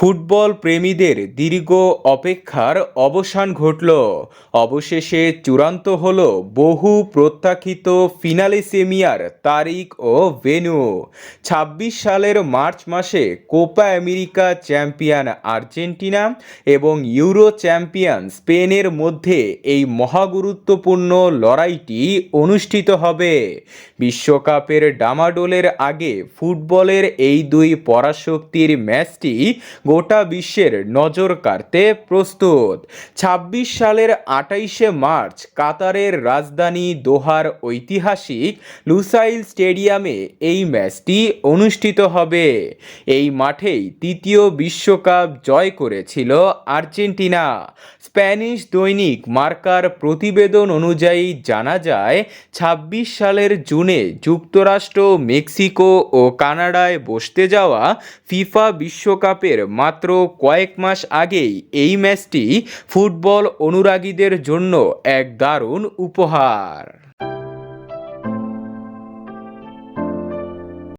Football প্রেমীদের দীর্ঘ অপেক্ষার অবসান ঘটল। অবশেষে চূড়ান্ত হল বহু প্রত্যাখিত ফিনালে সেমিয়ার তারিখ ও ভেনু ছাব্বিশ সালের মার্চ মাসে কোপা আমেরিকা চ্যাম্পিয়ন আর্জেন্টিনা এবং ইউরো চ্যাম্পিয়ন স্পেনের মধ্যে এই মহাগুরুত্বপূর্ণ লড়াইটি অনুষ্ঠিত হবে। বিশ্বকাপের ডামাডোলের আগে ফুটবলের এই দুই পরাশক্তির ম্যাচটি গোটা বিশ্বের নজর কাড়তে প্রস্তুত। ছাব্বিশ সালের আটাইশে মার্চ কাতারের রাজধানী দোহার ঐতিহাসিক লুসাইল স্টেডিয়ামে এই ম্যাচটি অনুষ্ঠিত হবে। এই মাঠেই তৃতীয় বিশ্বকাপ জয় করেছিল আর্জেন্টিনা। স্প্যানিশ দৈনিক মার্কার প্রতিবেদন অনুযায়ী জানা যায়, ছাব্বিশ সালের জুনে যুক্তরাষ্ট্র, মেক্সিকো ও কানাডায় বসতে যাওয়া ফিফা বিশ্বকাপের মাত্র কয়েক মাস আগেই এই ম্যাচটি ফুটবল অনুরাগীদের জন্য এক দারুণ উপহার।